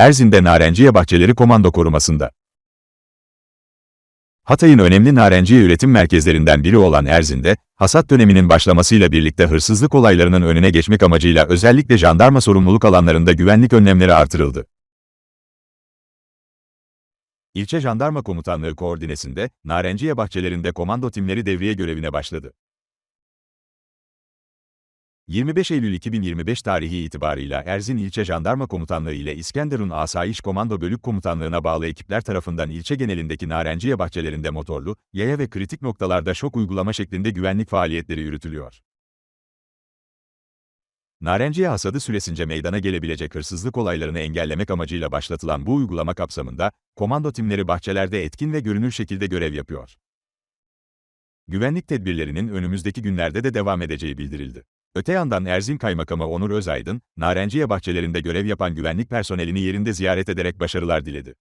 Erzin'de Narenciye Bahçeleri Komando korumasında. Hatay'ın önemli narenciye üretim merkezlerinden biri olan Erzin'de, hasat döneminin başlamasıyla birlikte hırsızlık olaylarının önüne geçmek amacıyla özellikle jandarma sorumluluk alanlarında güvenlik önlemleri artırıldı. İlçe Jandarma Komutanlığı koordinesinde, Narenciye bahçelerinde komando timleri devriye görevine başladı. 25 Eylül 2025 tarihi itibarıyla Erzin İlçe Jandarma Komutanlığı ile İskenderun Asayiş Komando Bölük Komutanlığı'na bağlı ekipler tarafından ilçe genelindeki Narenciye bahçelerinde motorlu, yaya ve kritik noktalarda şok uygulama şeklinde güvenlik faaliyetleri yürütülüyor. Narenciye hasadı süresince meydana gelebilecek hırsızlık olaylarını engellemek amacıyla başlatılan bu uygulama kapsamında, komando timleri bahçelerde etkin ve görünür şekilde görev yapıyor. Güvenlik tedbirlerinin önümüzdeki günlerde de devam edeceği bildirildi. Öte yandan Erzin Kaymakamı Onur Özaydın, Narenciye bahçelerinde görev yapan güvenlik personelini yerinde ziyaret ederek başarılar diledi.